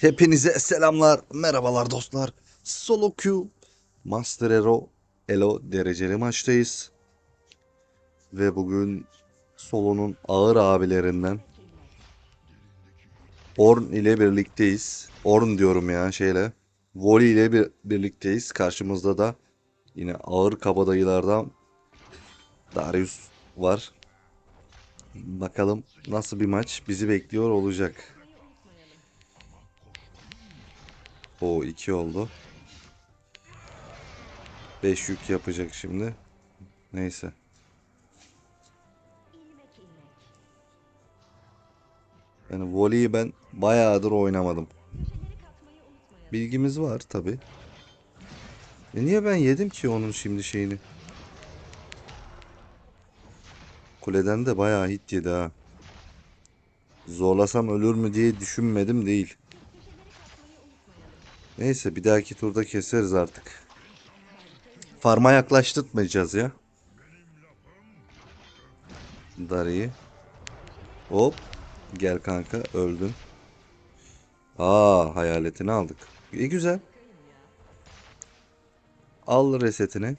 Hepinize selamlar, merhabalar dostlar. Solo Q, Master Hero, Elo dereceli maçtayız. Ve bugün Solo'nun ağır abilerinden Orn ile birlikteyiz. Orn diyorum ya şeyle. Voli ile bir, birlikteyiz. Karşımızda da yine ağır kabadayılardan Darius var. Bakalım nasıl bir maç bizi bekliyor olacak. O 2 oldu. 5 yük yapacak şimdi. Neyse. Yani voleyi ben bayağıdır oynamadım. Bilgimiz var tabi. E niye ben yedim ki onun şimdi şeyini? Kuleden de bayağı hit yedi ha. Zorlasam ölür mü diye düşünmedim değil. Neyse bir dahaki turda keseriz artık. Farma yaklaştırtmayacağız ya. Dari'yi. Hop. Gel kanka öldün. Aa hayaletini aldık. İyi güzel. Al resetini.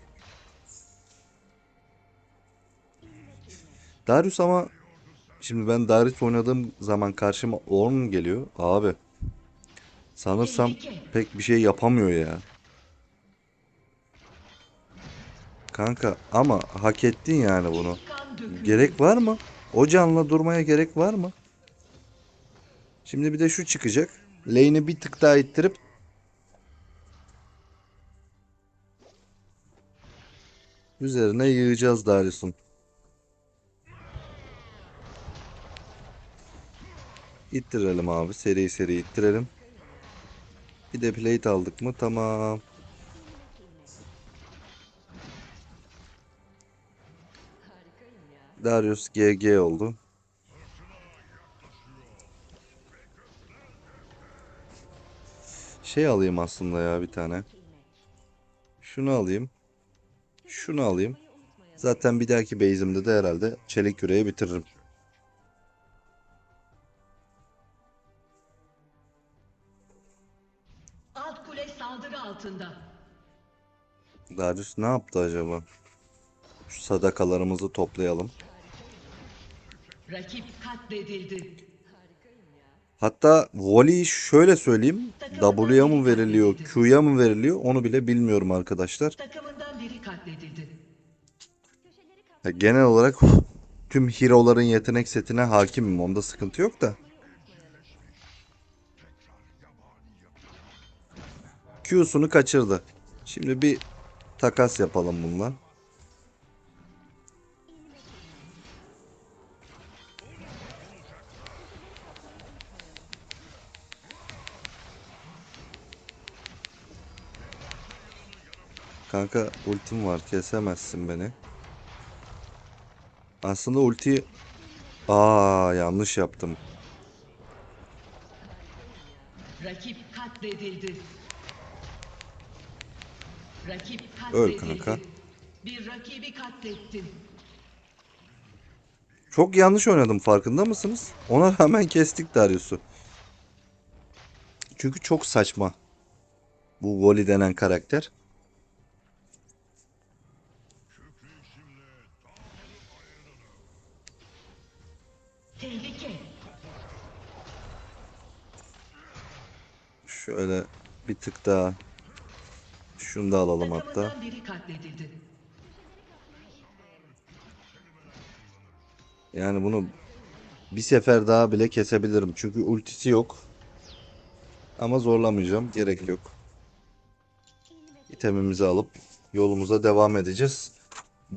Darius ama şimdi ben Darius oynadığım zaman karşıma Ornn geliyor. Abi sanırsam pek bir şey yapamıyor ya. Kanka ama hak ettin yani bunu. Gerek var mı? O canla durmaya gerek var mı? Şimdi bir de şu çıkacak. Lane'i bir tık daha ittirip üzerine yığacağız Darius'un. İttirelim abi. Seri seri ittirelim. Bir de plate aldık mı? Tamam. Darius GG oldu. Şey alayım aslında ya bir tane. Şunu alayım. Şunu alayım. Zaten bir dahaki base'imde de herhalde çelik yüreği bitiririm. Altında. Darius ne yaptı acaba? Şu sadakalarımızı toplayalım. Rakip katledildi. Hatta volley şöyle söyleyeyim. W'ya mı veriliyor, Q'ya mı veriliyor onu bile bilmiyorum arkadaşlar. Takımından biri katledildi. Genel olarak tüm hero'ların yetenek setine hakimim. Onda sıkıntı yok da. Q'sunu kaçırdı. Şimdi bir takas yapalım bununla. Kanka ultim var kesemezsin beni. Aslında ulti... Aa yanlış yaptım. Rakip katledildi. Rakip Öl kanka. Bir rakibi katlettin. Çok yanlış oynadım farkında mısınız? Ona rağmen kestik Darius'u. Çünkü çok saçma. Bu Voli denen karakter. Tehlike. Şöyle bir tık daha. Şunu da alalım hatta. Yani bunu bir sefer daha bile kesebilirim. Çünkü ultisi yok. Ama zorlamayacağım. Gerek yok. İtemimizi alıp yolumuza devam edeceğiz.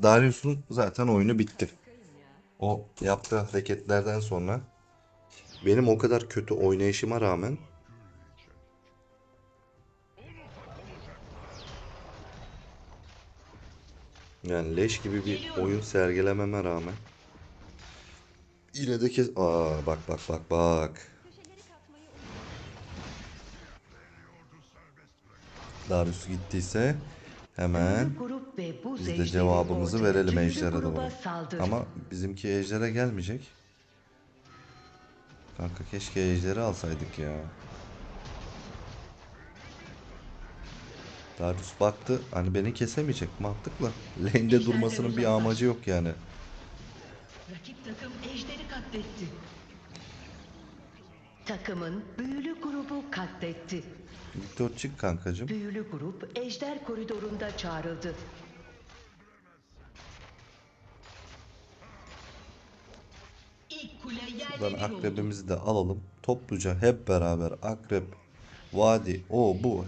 Darius'un zaten oyunu bitti. O yaptığı hareketlerden sonra benim o kadar kötü oynayışıma rağmen yani leş gibi bir oyun sergilememe rağmen yine de kes... Aa bak bak bak bak. Darius gittiyse hemen biz de cevabımızı verelim gruba doğru. Ama bizimki Ejder'e gelmeyecek. Kanka keşke Ejder'i alsaydık ya. Darius baktı hani beni kesemeyecek mantıklı. Lane'de durmasının bir amacı yok yani. Rakip takım ejderi katletti. Takımın büyülü grubu katletti. Victor çık kankacım. Büyülü grup ejder koridorunda çağrıldı. Buradan akrebimizi de alalım. Topluca hep beraber akrep, vadi, o bu.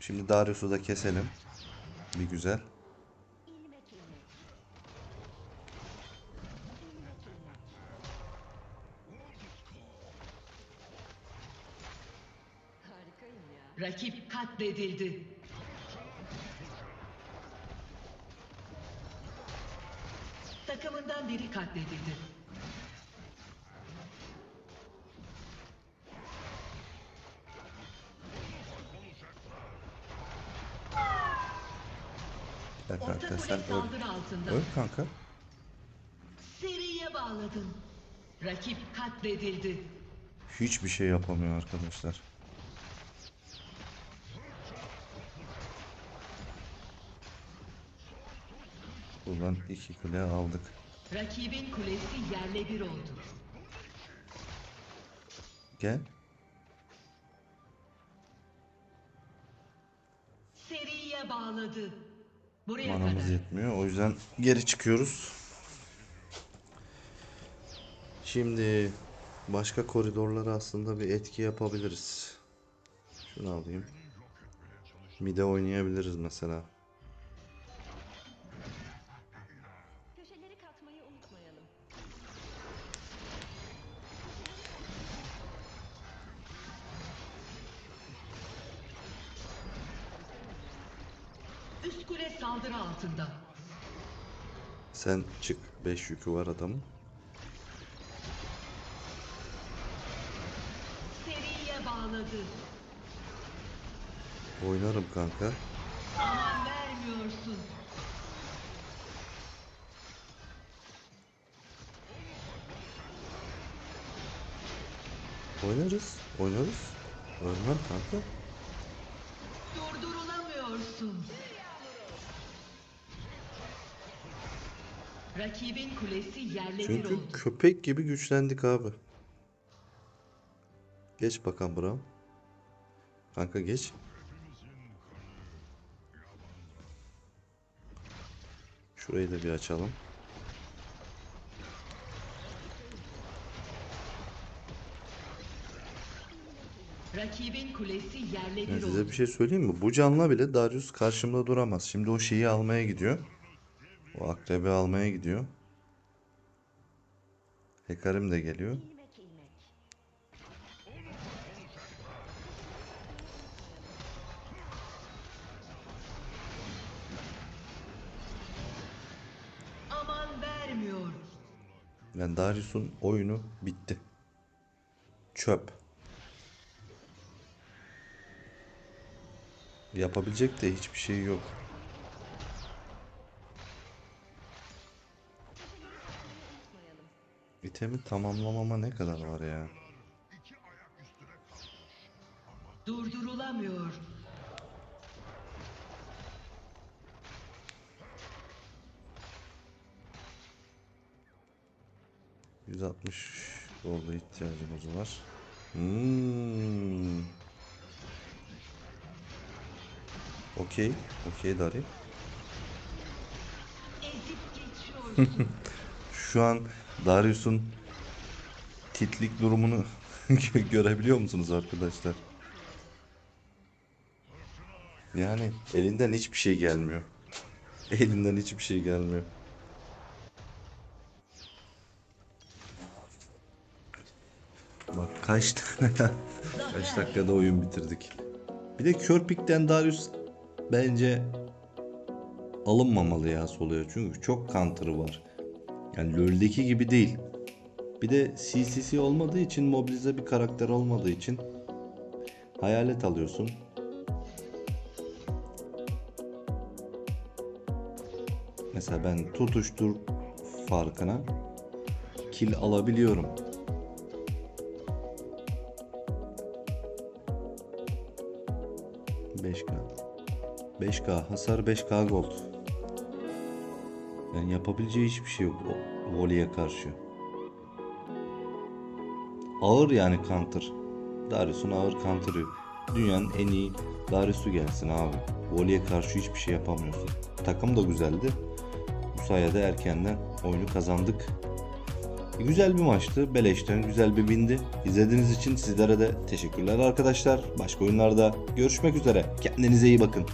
Şimdi Darius'u da keselim. Bir güzel. Rakip katledildi. Takımından biri katledildi. Gel kanka sen öl. Öl kanka. Seriye bağladın. Rakip katledildi. Hiçbir şey yapamıyor arkadaşlar. Buradan iki kule aldık. Rakibin kulesi yerle bir oldu. Gel. Seriye bağladı. Buraya Manamız kadar. yetmiyor. O yüzden geri çıkıyoruz. Şimdi başka koridorlara aslında bir etki yapabiliriz. Şunu alayım. Mide oynayabiliriz mesela. Üst kule saldırı altında. Sen çık. 5 yükü var adamın. Seriye bağladı. Oynarım kanka. Aman vermiyorsun. Oynarız. Oynarız. Ölmem kanka. Rakibin kulesi yerle Çünkü oldu. köpek gibi güçlendik abi. Geç bakalım Bram. Kanka geç. Şurayı da bir açalım. Rakibin kulesi yerle bir size oldu. bir şey söyleyeyim mi? Bu canla bile Darius karşımda duramaz. Şimdi o şeyi almaya gidiyor. O akrebi almaya gidiyor. Hekarim de geliyor. Aman vermiyor. Yani Darius'un oyunu bitti. Çöp. Yapabilecek de hiçbir şey yok. İtemi tamamlamama ne kadar var ya? Durdurulamıyor. %60 oldu ihtiyacımız var. Hmm. Okey. Okey Dari. Şu an Darius'un titlik durumunu görebiliyor musunuz arkadaşlar? Yani elinden hiçbir şey gelmiyor. Elinden hiçbir şey gelmiyor. Bak kaç kaç dakikada oyun bitirdik. Bir de Körpik'ten Darius bence alınmamalı ya soluya. Çünkü çok counter'ı var. Yani LoL'deki gibi değil. Bir de CCC olmadığı için mobilize bir karakter olmadığı için hayalet alıyorsun. Mesela ben tutuştur farkına kill alabiliyorum. Beş k 5K hasar 5K gold. Yani yapabileceği hiçbir şey yok o Voli'ye karşı. Ağır yani counter. Darius'un ağır counter'ı. Dünyanın en iyi Darius'u gelsin abi. Voli'ye karşı hiçbir şey yapamıyorsun. Takım da güzeldi. Bu sayede erkenden oyunu kazandık. Güzel bir maçtı. Beleşten güzel bir bindi. İzlediğiniz için sizlere de teşekkürler arkadaşlar. Başka oyunlarda görüşmek üzere. Kendinize iyi bakın.